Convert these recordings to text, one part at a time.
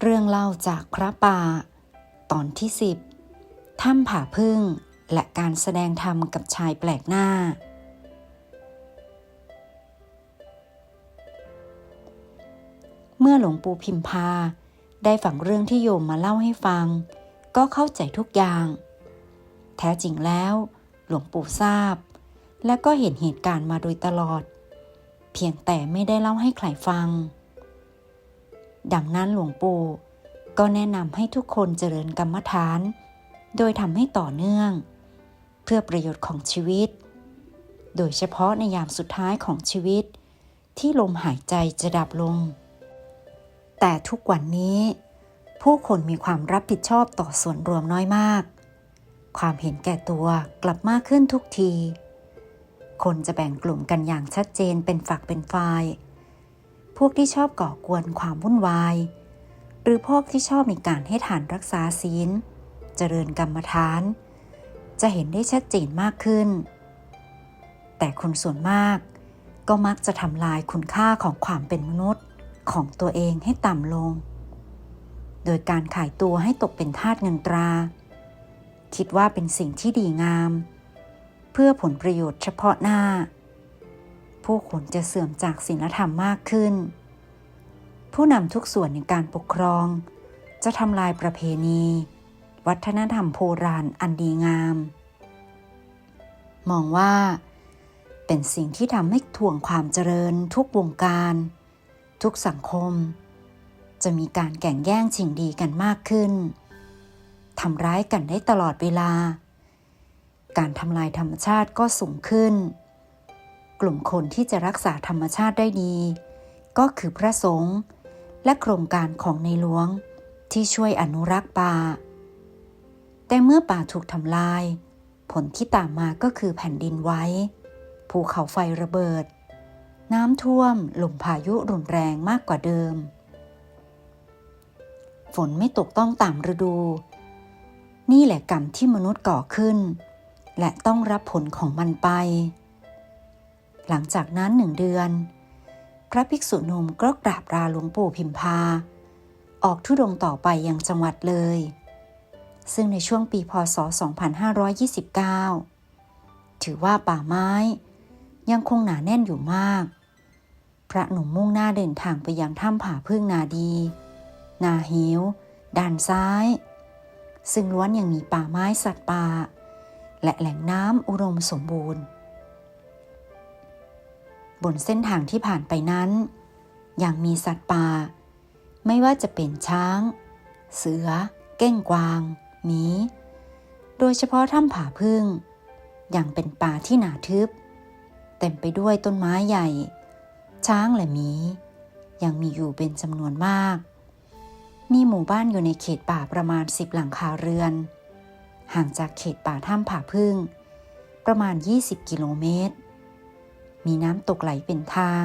เรื่องเล่าจากพระป่า ตอนที่สิบถ้ำผาพึ่งและการแสดงธรรมกับชายแปลกหน้า เมื่อหลวงปู่พิมพา ได้ฟังเรื่องที่โยมมาเล่าให้ฟัง ก็เข้าใจทุกอย่าง แท้จริงแล้ว หลวงปู่ทราบ และก็เห็นเหตุการณ์มาโดยตลอด เพียงแต่ไม่ได้เล่าให้ใครฟัง ดังนั้นหลวงปู่ก็แนะนำให้ทุกคนเจริญกรรมฐาน โดยทำให้ต่อเนื่อง เพื่อประโยชน์ของชีวิต โดยเฉพาะในยามสุดท้ายของชีวิต ที่ลมหายใจจะดับลง แต่ทุกวันนี้ ผู้คนมีความรับผิดชอบต่อส่วนรวมน้อยมาก ความเห็นแก่ตัวกลับมากขึ้นทุกที คนจะแบ่งกลุ่มกันอย่างชัดเจนเป็นฝักเป็นฝ่าย พวกที่ชอบก่อกวนความวุ่นวาย หรือพวกที่ชอบในการให้ทานรักษาศีล เจริญกรรมฐาน จะเห็นได้ชัดเจนมากขึ้น แต่คนส่วนมากก็มักจะทำลายคุณค่าของความเป็นมนุษย์ของตัวเองให้ต่ำลง โดยการขายตัวให้ตกเป็นทาสเงินตรา คิดว่าเป็นสิ่งที่ดีงาม เพื่อผลประโยชน์เฉพาะหน้า ผู้คนจะเสื่อมจากศีลธรรมมากขึ้น ผู้นำทุกส่วนในการปกครอง จะทำลายประเพณี วัฒนธรรมโบราณอันดีงาม มองว่า เป็นสิ่งที่ทำให้ถ่วงความเจริญทุกวงการ ทุกสังคม จะมีการแข่งแย่งชิงดีกันมากขึ้นทำร้ายกันได้ตลอดเวลา การทำลายธรรมชาติก็สูงขึ้น กลุ่มคนที่จะรักษาธรรมชาติได้ดี ก็คือพระสงฆ์และโครงการของในหลวงที่ช่วยอนุรักษ์ป่า แต่เมื่อป่าถูกทำลาย ผลที่ตามมาก็คือแผ่นดินไหว้ภูเขาไฟระเบิด น้ำท่วมลมพายุรุนแรงมากกว่าเดิม ฝนไม่ตกต้องตามฤดู นี่แหละกรรมที่มนุษย์ก่อขึ้น และต้องรับผลของมันไป หลังจากนั้นหนึ่งเดือน พระภิกษุหนุ่มก็กราบลาหลวงปู่พิมพา ออกทุดงต่อไปยังจังหวัดเลย ซึ่งในช่วงปีพศ 2529 ถือว่าป่าไม้ ยังคงหนาแน่นอยู่มาก พระหนุ่มมุ่งหน้าเดินทางไปยังถ้ำผาพึ่งนาดี นาหิวด้านซ้าย ซึ่งล้วนยังมีป่าไม้สัตว์ป่า และแหล่งน้ำอุดมสมบูรณ์ บนเส้นทางที่ผ่านไปนั้น ยังมีสัตว์ป่า ไม่ว่าจะเป็นช้าง เสือ เก้งกวาง หมี โดยเฉพาะถ้ำผาพึ่ง ยังเป็นป่าที่หนาทึบ เต็มไปด้วยต้นไม้ใหญ่ ช้างและหมี ยังมีอยู่เป็นจำนวนมาก มีหมู่บ้านอยู่ในเขตป่าประมาณสิบหลังคาเรือน ห่างจากเขตป่าถ้ำผาพึ่ง ประมาณ 20 กิโลเมตร มีน้ำตกไหลเป็นทาง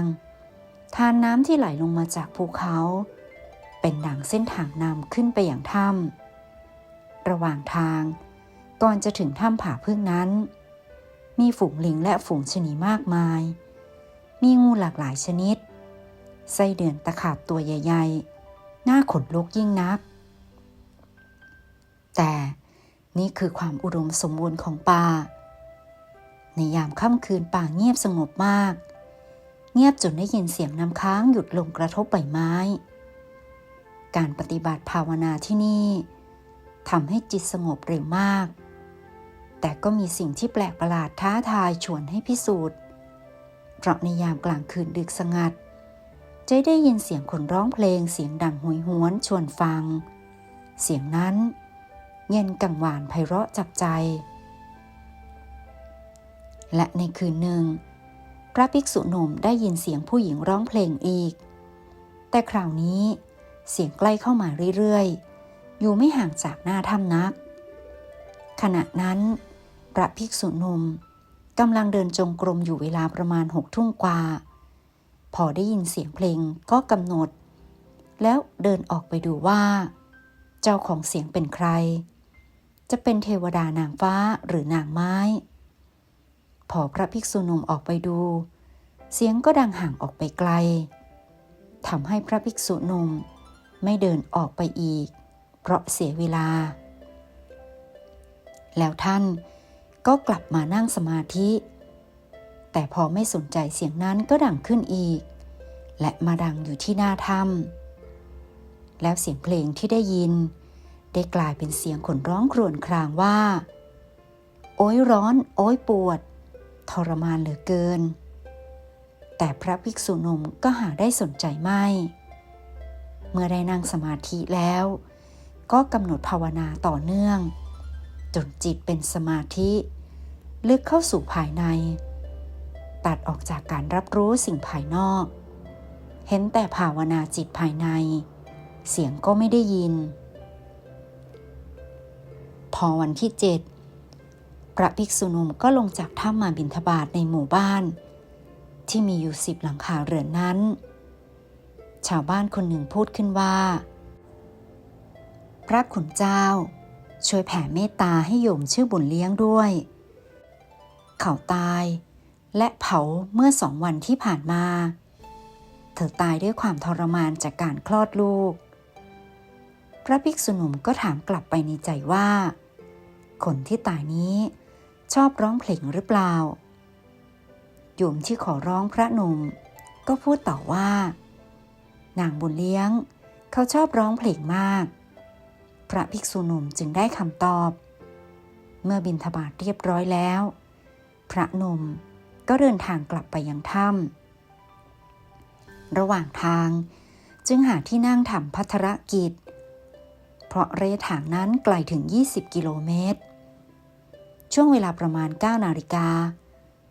ทานน้ำที่ไหลลงมาจากภูเขา เป็นดังเส้นทางนำขึ้นไปอย่างถ้ำระหว่างทางก่อนจะถึงถ้ำผาพึ่งนั้น มีฝูงลิงและฝูงชนีมากมาย มีงูหลากหลายชนิด ไส้เดือนตะขาบตัวใหญ่ๆ หน่าขนลุกยิ่งนัก แต่นี่คือความอุดมสมบูรณ์ของป่า ในยามค่ำคืนป่าเงียบสงบมาก เงียบจนได้ยินเสียงน้ำค้างหยุดลงกระทบใบไม้ การปฏิบัติภาวนาที่นี่ทำให้จิตสงบเร็วมาก แต่ก็มีสิ่งที่แปลกประหลาดท้าทายชวนให้พิสูจน์ เพราะในยามกลางคืนดึกสงัด จะได้ยินเสียงคนร้องเพลงเสียงดังหวยหวนชวนฟัง เสียงนั้น เย็นกังวานไพเราะจับใจ และในคืนหนึ่ง พระภิกษุหนุ่มได้ยินเสียงผู้หญิงร้องเพลงอีก แต่คราวนี้เสียงใกล้เข้ามาเรื่อยๆ อยู่ไม่ห่างจากหน้าถ้ำนัก ขณะนั้น พระภิกษุหนุ่มกำลังเดินจงกรมอยู่เวลาประมาณหกทุ่มกว่า พอได้ยินเสียงเพลงก็กำหนด แล้วเดินออกไปดูว่า เจ้าของเสียงเป็นใคร จะเป็นเทวดานางฟ้าหรือนางไม้ พอพระภิกษุหนุ่มออกไปดู เสียงก็ดังห่างออกไปไกลทำให้พระภิกษุหนุ่มไม่เดินออกไปอีก เพราะเสียเวลา แล้วท่านก็กลับมานั่งสมาธิ แต่พอไม่สนใจเสียงนั้นก็ดังขึ้นอีก และมาดังอยู่ที่หน้าถ้ำแล้วเสียงเพลงที่ได้ยิน ได้กลายเป็นเสียงคนร้องครวญครางว่า โอ้ยร้อน โอ้ยปวด ทรมานเหลือเกิน แต่พระภิกษุหนุ่มก็หาได้สนใจไม่ เมื่อได้นั่งสมาธิแล้ว ก็กำหนดภาวนาต่อเนื่อง จนจิตเป็นสมาธิ ลึกเข้าสู่ภายใน ตัดออกจากการรับรู้สิ่งภายนอก เห็นแต่ภาวนาจิตภายใน เสียงก็ไม่ได้ยิน พอวันที่เจ็ด พระภิกษุหนุ่มก็ลงจากถ้ำมาบิณฑบาตในหมู่บ้าน ที่มีอยู่สิบหลังคาเรือนนั้น ชาวบ้านคนหนึ่งพูดขึ้นว่า พระขุนเจ้า ช่วยแผ่เมตตาให้โยมชื่อบุญเลี้ยงด้วย เขาตายและเผาเมื่อสองวันที่ผ่านมา เธอตายด้วยความทรมานจากการคลอดลูก พระภิกษุหนุ่มก็ถามกลับไปในใจว่า คนที่ตายนี้ ชอบร้องเพลงหรือเปล่า โยมที่ขอร้องพระหนุ่ม ก็พูดต่อว่า นางบุญเลี้ยง เขาชอบร้องเพลงมาก พระภิกษุหนุ่มจึงได้คำตอบ เมื่อบินทบาทเรียบร้อยแล้ว พระหนุ่มก็เดินทางกลับไปยังถ้ำระหว่างทางจึงหาที่นั่งทำพัทรกิจ เพราะเระยะทางนั้นไกลถึง 20 กิโลเมตร ช่วงเวลาประมาณ 9 นาฬิกา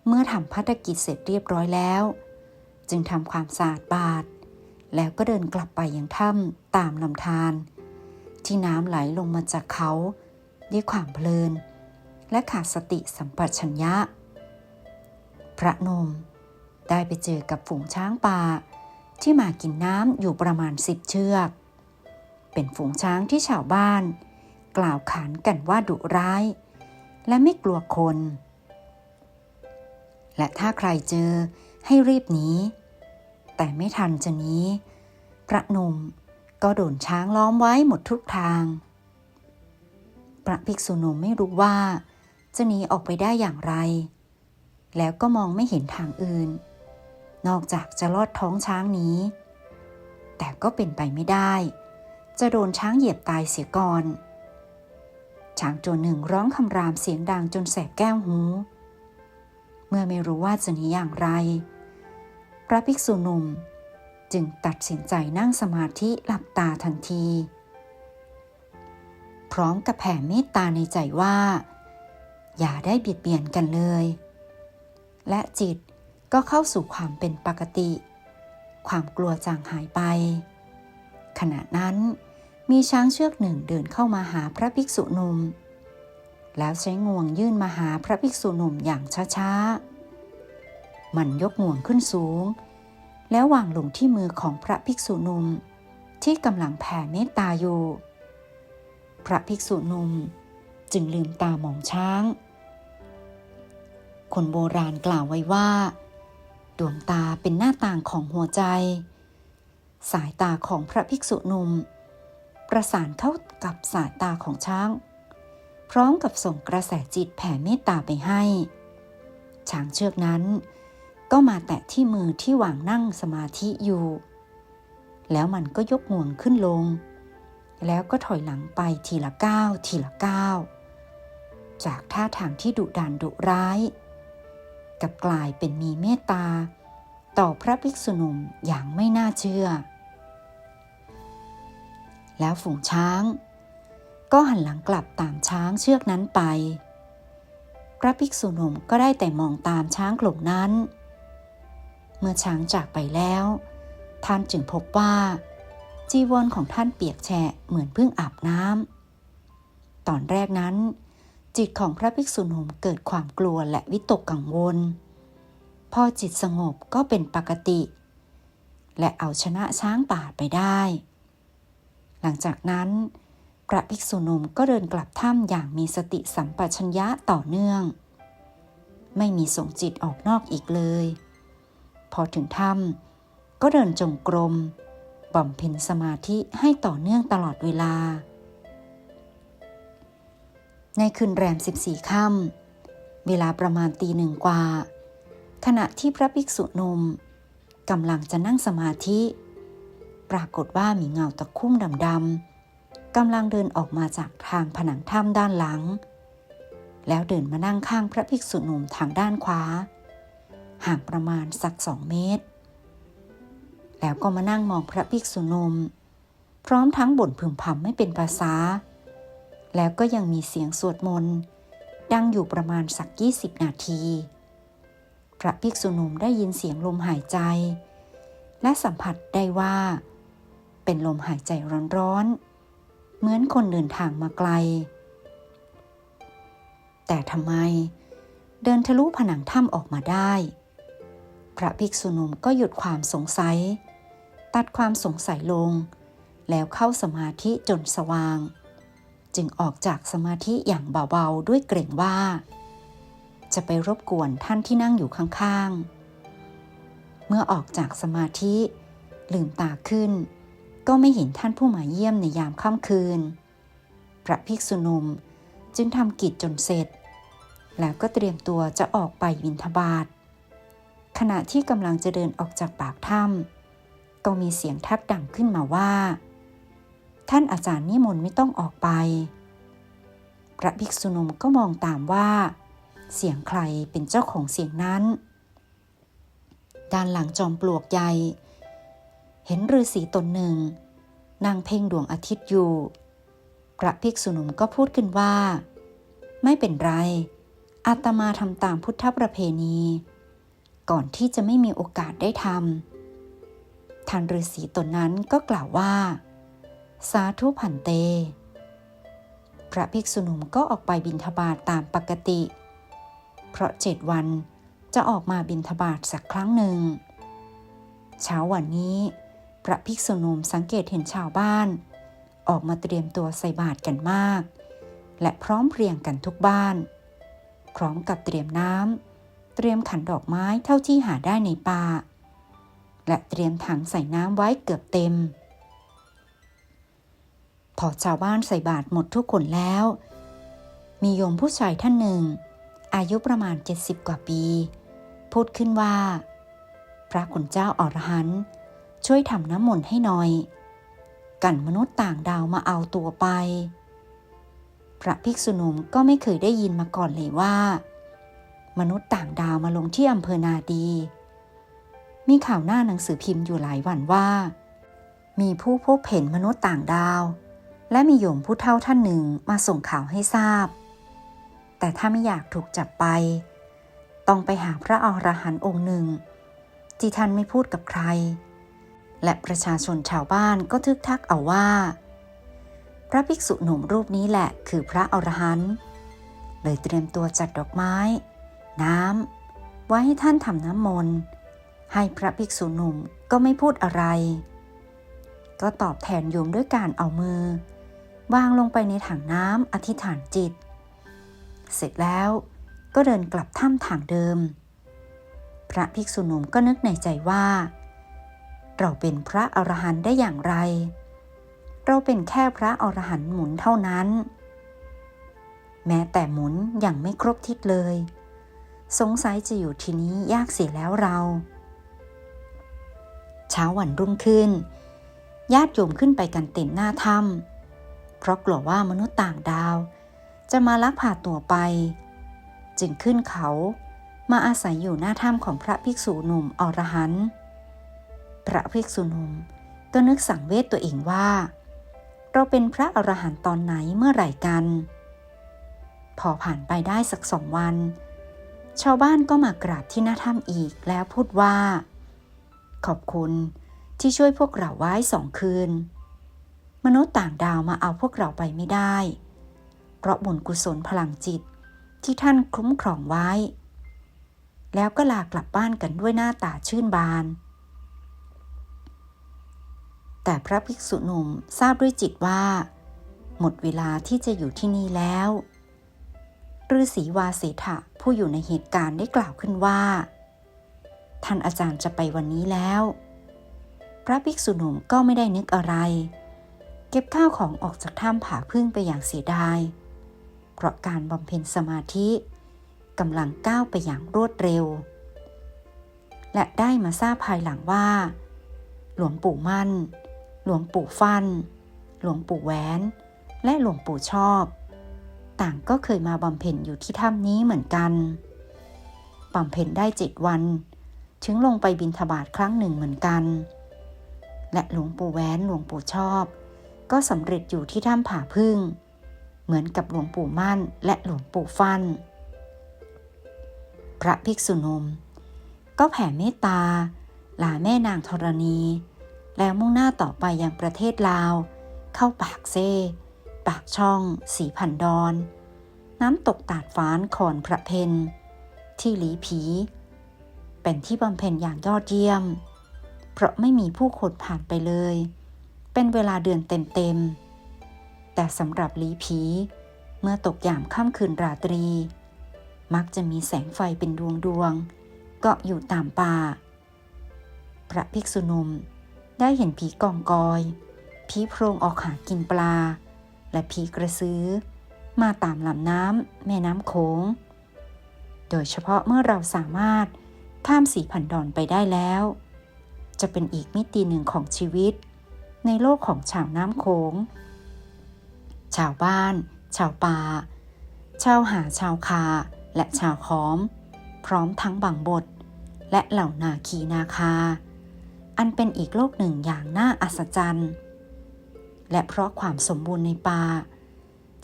เมื่อทำพัฒกิจเสร็จเรียบร้อยแล้ว จึงทำความสะอาดบาทแล้วก็เดินกลับไปยังถ้ำตามลำธารที่น้ำไหลลงมาจากเขาด้วยความเพลิน และขาดสติสัมปชัญญะ พระนมได้ไปเจอกับฝูงช้างป่า ที่มากินน้ำอยู่ประมาณสิบเชือก เป็นฝูงช้างที่ชาวบ้าน กล่าวขานกันว่าดุร้าย และไม่กลัวคน และถ้าใครเจอให้รีบหนีแต่ไม่ทันจะนี้ พระหนุ่มก็โดนช้างล้อมไว้หมดทุกทาง พระภิกษุหนุ่มไม่รู้ว่า จะหนีออกไปได้อย่างไร แล้วก็มองไม่เห็นทางอื่น นอกจากจะลอดท้องช้างนี้ แต่ก็เป็นไปไม่ได้ จะโดนช้างเหยียบตายเสียก่อน ช้างตัวหนึ่งร้องคำรามเสียงดังจนแสบแก้วหู เมื่อไม่รู้ว่าจะหนีอย่างไร พระภิกษุหนุ่มจึงตัดสินใจนั่งสมาธิหลับตาทันที พร้อมกับแผ่เมตตาในใจว่า อย่าได้เบียดเบียนกันเลย และจิตก็เข้าสู่ความเป็นปกติ ความกลัวจางหายไป ขณะนั้น มีช้างเชือกหนึ่งเดินเข้ามาหาพระภิกษุหนุ่ม แล้วใช้งวงยื่นมาหาพระภิกษุหนุ่มอย่างช้าๆ มันยกงวงขึ้นสูง แล้ววางลงที่มือของพระภิกษุหนุ่มที่กำลังแผ่เมตตาอยู่ พระภิกษุหนุ่มจึงลืมตามองช้าง คนโบราณกล่าวไว้ว่า ดวงตาเป็นหน้าต่างของหัวใจ สายตาของพระภิกษุหนุ่ม ประสานเข้ากับสายตาของช้าง พร้อมกับส่งกระแสจิตแผ่เมตตาไปให้ ช้างเชือกนั้น ก็มาแตะที่มือที่วางนั่งสมาธิอยู่ แล้วมันก็ยกงวงขึ้นลง แล้วก็ถอยหลังไปทีละก้าวทีละก้าวจากท่าทางที่ดุดันดุร้าย กับกลายเป็นมีเมตตา ต่อพระภิกษุหนุ่มอย่างไม่น่าเชื่อ แล้วฝูงช้าง ก็หันหลังกลับตามช้างเชือกนั้นไป พระภิกษุหนุ่มก็ได้แต่มองตามช้างกลุ่มนั้น เมื่อช้างจากไปแล้ว ท่านจึงพบว่า จีวรของท่านเปียกแฉะเหมือนเพิ่งอาบน้ำตอนแรกนั้น จิตของพระภิกษุหนุ่มเกิดความกลัวและวิตกกังวล พอจิตสงบก็เป็นปกติ และเอาชนะช้างป่าไปได้ หลังจากนั้น พระภิกษุหนุ่มก็เดินกลับถ้ำอย่างมีสติสัมปชัญญะต่อเนื่อง ไม่มีส่งจิตออกนอกอีกเลย พอถึงถ้ำก็เดินจงกรมบำเพ็ญสมาธิให้ต่อเนื่องตลอดเวลา ในคืนแรม 14 ค่ำเวลาประมาณตีหนึ่งกว่า ขณะที่พระภิกษุหนุ่มกำลังจะนั่งสมาธิ ปรากฏว่ามีเงาตะคุ่มดำๆกำลังเดินออกมาจากทางผนังถ้ำด้านหลัง แล้วเดินมานั่งข้างพระภิกษุหนุ่มทางด้านขวา ห่างประมาณสักสองเมตร แล้วก็มานั่งมองพระภิกษุหนุ่มพร้อมทั้งบ่นพึมพำไม่เป็นภาษา แล้วก็ยังมีเสียงสวดมนต์ดังอยู่ประมาณสักยี่สิบนาที พระภิกษุหนุ่มได้ยินเสียงลมหายใจ และสัมผัสได้ว่า เป็นลมหายใจร้อนๆ เหมือนคนเดินทางมาไกล แต่ทำไม เดินทะลุผนังถ้ำออกมาได้ พระภิกษุหนุ่มก็หยุดความสงสัย ตัดความสงสัยลง แล้วเข้าสมาธิจนสว่าง จึงออกจากสมาธิอย่างเบาๆด้วยเกรงว่า จะไปรบกวนท่านที่นั่งอยู่ข้างๆ เมื่อออกจากสมาธิลืมตาขึ้น ก็ไม่เห็นท่านผู้มาเยี่ยมในยามค่ำคืน พระภิกษุหนุ่มจึงทำกิจจนเสร็จ แล้วก็เตรียมตัวจะออกไปบิณฑบาตขณะที่กำลังจะเดินออกจากปากถ้ำก็มีเสียงทักดังขึ้นมาว่า ท่านอาจารย์นิมนต์ไม่ต้องออกไป พระภิกษุหนุ่มก็มองตามว่า เสียงใครเป็นเจ้าของเสียงนั้น ด้านหลังจอมปลวกใหญ่ เห็นฤาษีตนหนึ่ง นั่งเพ่งดวงอาทิตย์อยู่ พระภิกษุหนุ่มก็พูดขึ้นว่า ไม่เป็นไร อาตมาทำตามพุทธประเพณี ก่อนที่จะไม่มีโอกาสได้ทำท่านฤาษีตนนั้นก็กล่าวว่า สาธุผันเต พระภิกษุหนุ่มก็ออกไปบิณฑบาตตามปกติ เพราะเจ็ดวันจะออกมาบิณฑบาตสักครั้งหนึ่งเช้าวันนี้ ระภิกษุหนุ่มสังเกตเห็นชาวบ้าน ออกมาเตรียมตัวใส่บาตรกันมาก และพร้อมเพรียงกันทุกบ้าน พร้อมกับเตรียมน้ำเตรียมขันดอกไม้เท่าที่หาได้ในป่า และเตรียมถังใส่น้ำไว้เกือบเต็ม พอชาวบ้านใส่บาตรหมดทุกคนแล้ว มีโยมผู้ชายท่านหนึ่ง อายุประมาณ 70 กว่าปี พูดขึ้นว่า พระคุณเจ้าอรหันต์ ช่วยทำน้ำมนต์ให้หน่อย กันมนุษย์ต่างดาวมาเอาตัวไป พระภิกษุหนุ่มก็ไม่เคยได้ยินมาก่อนเลยว่า มนุษย์ต่างดาวมาลงที่อำเภอนาดี มีข่าวหน้าหนังสือพิมพ์อยู่หลายวันว่า มีผู้พบเห็นมนุษย์ต่างดาว และมีโยมผู้เฒ่าท่านหนึ่งมาส่งข่าวให้ทราบ แต่ถ้าไม่อยากถูกจับไป ต้องไปหาพระอรหันต์องค์หนึ่งที่ท่านไม่พูดกับใคร และประชาชนชาวบ้านก็ทึกทักเอาว่า พระภิกษุหนุ่มรูปนี้แหละคือพระอรหันต์เลยเตรียมตัวจัดดอกไม้ น้ำไว้ให้ท่านทำน้ำมนต์ให้พระภิกษุหนุ่มก็ไม่พูดอะไร ก็ตอบแทนโยมด้วยการเอามือ วางลงไปในถังน้ำอธิษฐานจิต เสร็จแล้วก็เดินกลับถ้ำทางเดิม พระภิกษุหนุ่มก็นึกในใจว่า เราเป็นพระอรหันต์ได้อย่างไร เราเป็นแค่พระอรหันต์หมุนเท่านั้น แม้แต่หมุนยังไม่ครบทิศเลย สงสัยจะอยู่ที่นี้ยากเสียแล้วเรา เช้าวันรุ่งขึ้น ญาติโยมขึ้นไปกันเต็มหน้าถ้ำเพราะกลัวว่ามนุษย์ต่างดาว จะมาลักพาตัวไป จึงขึ้นเขามาอาศัยอยู่หน้าถ้ำของพระภิกษุหนุ่มอรหันต์ พระภิกษุหนุ่มก็นึกสังเวชตัวเองว่า เราเป็นพระอรหันต์ตอนไหนเมื่อไหร่กัน พอผ่านไปได้สักสองวัน ชาวบ้านก็มากราบที่หน้าถ้ำอีกแล้วพูดว่า ขอบคุณที่ช่วยพวกเราไว้สองคืน มนุษย์ต่างดาวมาเอาพวกเราไปไม่ได้ เพราะบุญกุศลพลังจิตที่ท่านคุ้มครองไว้ แล้วก็ลากลับบ้านกันด้วยหน้าตาชื่นบาน แต่พระภิกษุหนุ่มทราบด้วยจิตว่า หมดเวลาที่จะอยู่ที่นี่แล้วฤาษีวาเสถะผู้อยู่ในเหตุการณ์ได้กล่าวขึ้นว่า ท่านอาจารย์จะไปวันนี้แล้ว พระภิกษุหนุ่มก็ไม่ได้นึกอะไร เก็บข้าวของออกจากถ้ำผาพึ่งไปอย่างเสียดาย เพราะการบำเพ็ญสมาธิกำลังก้าวไปอย่างรวดเร็ว และได้มาทราบภายหลังว่า หลวงปู่มั่น หลวงปู่ฟัน หลวงปู่แหวน และหลวงปู่ชอบ ต่างก็เคยมาบำเพ็ญอยู่ที่ถ้ำนี้เหมือนกันบำเพ็ญได้เจ็ดวัน ถึงลงไปบินทบาทครั้งหนึ่งเหมือนกัน และหลวงปู่แหวนหลวงปู่ชอบ ก็สำเร็จอยู่ที่ถ้ำผาพึ่ง เหมือนกับหลวงปู่มั่นและหลวงปู่ฟัน พระภิกษุนมก็แผ่เมตตาลาแม่นางธรณี แล้วมุ่งหน้าต่อไปยังประเทศลาว เข้าปากเซปากช่องสีพันดอน น้ำตกตาดฟ้านขอนพระเพนที่หลีผี เป็นที่บำเพ็ญอย่างยอดเยี่ยม เพราะไม่มีผู้คนผ่านไปเลย เป็นเวลาเดือนเต็มๆ แต่สำหรับหลีผี เมื่อตกยามค่ำคืนราตรี มักจะมีแสงไฟเป็นดวงดวงเกาะอยู่ตามป่า พระภิกษุนุม ได้เห็นผีกองกอย ผีโพรงออกหากินปลา และผีกระซื้อ มาตามลำน้ำแม่น้ำโขง โดยเฉพาะเมื่อเราสามารถข้ามสีผันดอนไปได้แล้ว จะเป็นอีกมิติหนึ่งของชีวิต ในโลกของชาวน้ำโขง ชาวบ้าน ชาวป่า ชาวหาชาวคา และชาวค้อม พร้อมทั้งบางบท และเหล่านาคีนาคา อันเป็นอีกโลกหนึ่งอย่างน่าอัศจรรย์ และเพราะความสมบูรณ์ในป่า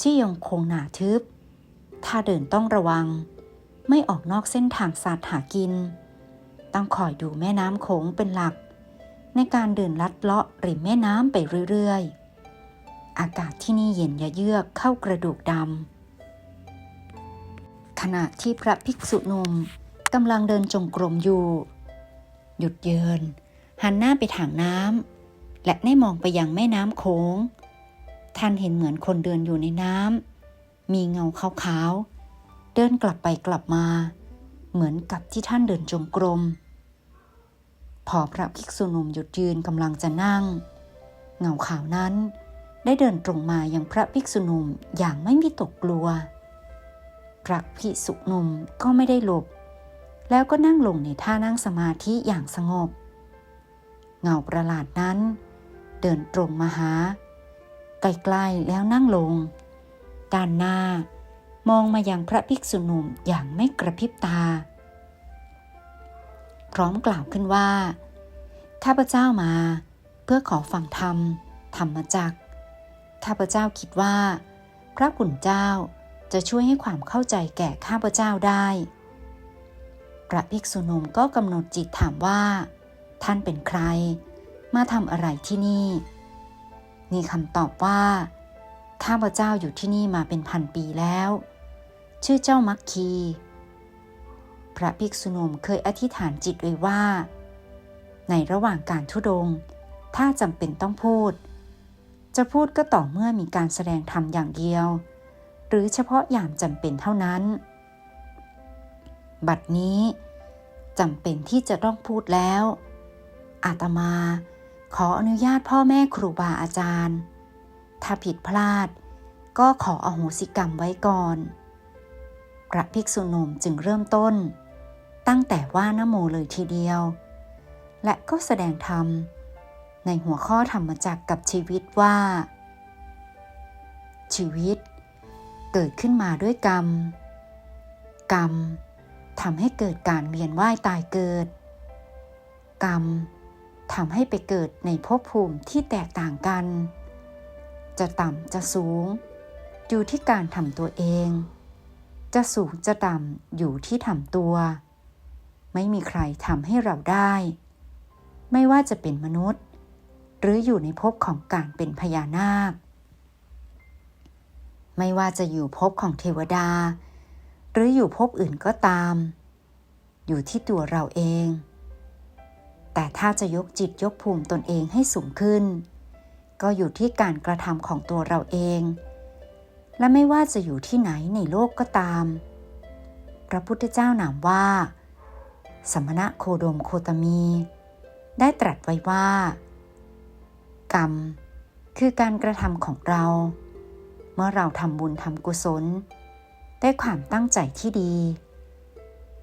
ที่ยังคงหนาทึบ ถ้าเดินต้องระวัง ไม่ออกนอกเส้นทางสัตว์หากิน ต้องคอยดูแม่น้ำโขงเป็นหลัก ในการเดินลัดเลาะริมแม่น้ำไปเรื่อยๆ อากาศที่นี่เย็นยะเยือกเข้ากระดูกดำขณะที่พระภิกษุหนุ่มกำลังเดินจงกรมอยู่ หยุดเยิน หันหน้าไปทางน้ำและได้มองไปยังแม่น้ำโขงท่านเห็นเหมือนคนเดินอยู่ในน้ำมีเงาขาวๆเดินกลับไปกลับมา เหมือนกับที่ท่านเดินจงกรม พอพระภิกษุหนุ่มหยุดยืนกำลังจะนั่ง เงาขาวนั้นได้เดินตรงมายังพระภิกษุหนุ่มอย่างไม่มีตกกลัว พระภิกษุหนุ่มก็ไม่ได้หลบ แล้วก็นั่งลงในท่านั่งสมาธิอย่างสงบ เงาประหลาดนั้น เดินตรงมาหา ใกล้ๆแล้วนั่งลง ด้านหน้ามองมายังพระภิกษุหนุ่มอย่างไม่กระพริบตา พร้อมกล่าวขึ้นว่าข้าพเจ้ามา เพื่อขอฟังธรรม ธรรมจักข้าพเจ้าคิดว่า พระคุณเจ้าจะช่วยให้ความเข้าใจแก่ข้าพเจ้าได้ พระภิกษุหนุ่มก็กำหนดจิตถามว่า ท่านเป็นใคร มาทำอะไรที่นี่มีคำตอบว่าข้าพเจ้าอยู่ที่นี่มาเป็นพันปีแล้ว ชื่อเจ้ามักคี พระภิกษุนุมเคยอธิษฐานจิตไว้ว่า ในระหว่างการทุดง ถ้าจำเป็นต้องพูด จะพูดก็ต่อเมื่อมีการแสดงธรรมอย่างเดียว หรือเฉพาะอย่ามจำเป็นเท่านั้น บัดนี้จำเป็นที่จะต้องพูดแล้ว อาตมา ขออนุญาตพ่อแม่ครูบาอาจารย์ ถ้าผิดพลาด ก็ขออโหสิกรรมไว้ก่อน พระภิกษุหนุ่มจึงเริ่มต้น ตั้งแต่ว่านโมเลยทีเดียว และก็แสดงธรรม ในหัวข้อธรรมจักกับชีวิตว่า ชีวิต เกิดขึ้นมาด้วยกรรม กรรมทำให้เกิดการเวียนว่ายตายเกิด กรรม ทำให้ไปเกิดในภพภูมิที่แตกต่างกัน จะต่ำจะสูง อยู่ที่การทำตัวเอง จะสูงจะต่ำอยู่ที่ทำตัว ไม่มีใครทำให้เราได้ ไม่ว่าจะเป็นมนุษย์ หรืออยู่ในภพของการเป็นพญานาค ไม่ว่าจะอยู่ภพของเทวดา หรืออยู่ภพอื่นก็ตาม อยู่ที่ตัวเราเอง แต่ถ้าจะยกจิตยกภูมิตนเองให้สูงขึ้น ก็อยู่ที่การกระทำของตัวเราเอง และไม่ว่าจะอยู่ที่ไหนในโลกก็ตาม พระพุทธเจ้านามว่า สมณะโคดมโคตมี ได้ตรัสไว้ว่า กรรม คือการกระทำของเรา เมื่อเราทำบุญทำกุศล ได้ความตั้งใจที่ดี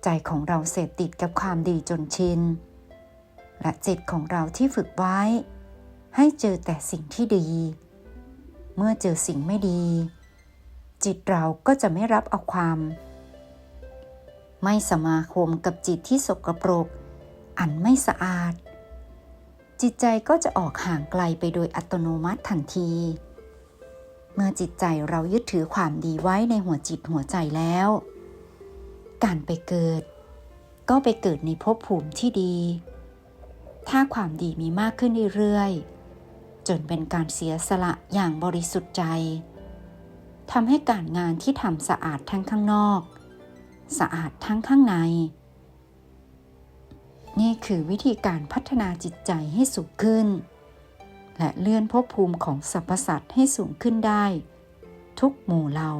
ใจของเราเสพติดกับความดีจนชิน และจิตของเราที่ฝึกไว้ ให้เจอแต่สิ่งที่ดี เมื่อเจอสิ่งไม่ดี จิตเราก็จะไม่รับเอาความ ไม่สมาคมกับจิตที่สกปรก อันไม่สะอาด จิตใจก็จะออกห่างไกลไปโดยอัตโนมัติทันที เมื่อจิตใจเรายึดถือความดีไว้ในหัวจิตหัวใจแล้ว การไปเกิด ก็ไปเกิดในภพภูมิที่ดี ถ้าความดีมีมากขึ้นเรื่อยๆ จนเป็นการเสียสละอย่างบริสุทธิ์ใจทำให้การงานที่ทำสะอาดทั้งข้างนอก สะอาดทั้งข้างใน นี่คือวิธีการพัฒนาจิตใจให้สูงขึ้น และเลื่อนภพภูมิของสรรพสัตว์ให้สูงขึ้นได้ ทุกหมู่เหล่า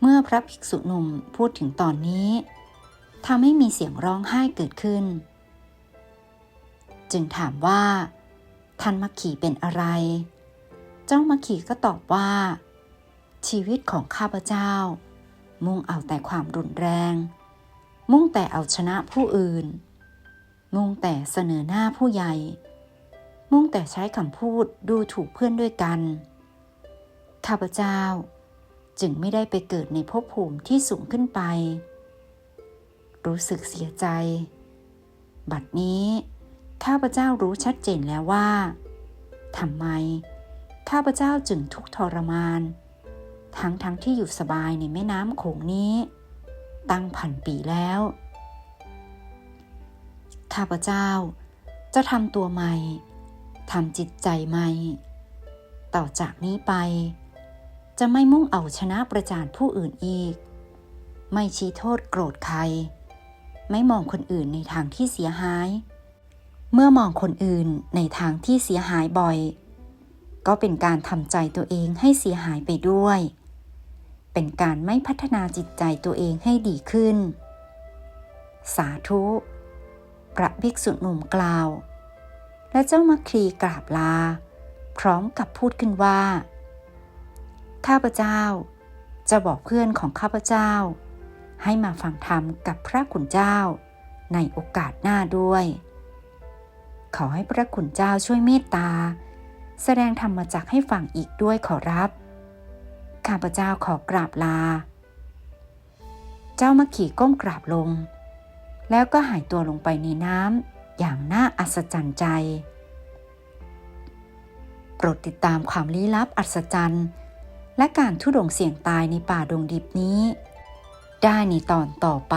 เมื่อพระภิกษุหนุ่มพูดถึงตอนนี้ ทำให้มีเสียงร้องไห้เกิดขึ้น จึงถามว่า ท่านมัคคีเป็นอะไร เจ้ามัคคีก็ตอบว่า ชีวิตของข้าพเจ้า มุ่งเอาแต่ความรุนแรง มุ่งแต่เอาชนะผู้อื่น มุ่งแต่เสนอหน้าผู้ใหญ่ มุ่งแต่ใช้คำพูดดูถูกเพื่อนด้วยกัน ข้าพเจ้าจึงไม่ได้ไปเกิดในภพภูมิที่สูงขึ้นไป รู้สึกเสียใจ บัดนี้ ข้าพเจ้ารู้ชัดเจนแล้วว่าทำไม ข้าพเจ้าจึงทุกทรมาน ทั้งทั้งที่อยู่สบายในแม่น้ำโขงนี้ ตั้งพันปีแล้ว ข้าพเจ้าจะทำตัวใหม่ทำจิตใจใหม่ ต่อจากนี้ไป จะไม่มุ่งเอาชนะประจานผู้อื่นอีก ไม่ชี้โทษโกรธใคร ไม่มองคนอื่นในทางที่เสียหาย เมื่อมองคนอื่นในทางที่เสียหายบ่อย ก็เป็นการทำใจตัวเองให้เสียหายไปด้วย เป็นการไม่พัฒนาจิตใจตัวเองให้ดีขึ้น สาธุ พระภิกษุหนุ่มกล่าว และเจ้ามัคคีกราบลา พร้อมกับพูดขึ้นว่า ข้าพเจ้าจะบอกเพื่อนของข้าพเจ้า ให้มาฟังธรรมกับพระคุณเจ้า ในโอกาสหน้าด้วย ขอให้พระคุณเจ้าช่วยเมตตา แสดงธรรมจักให้ฟังอีกด้วยขอรับ ข้าพเจ้าขอกราบลา เจ้ามัคคีก้มกราบลง แล้วก็หายตัวลงไปในน้ำอย่างน่าอัศจรรย์ใจ โปรดติดตามความลี้ลับอัศจรรย์และการทุดงเสี่ยงตายในป่าดงดิบนี้ ได้ในตอนต่อไป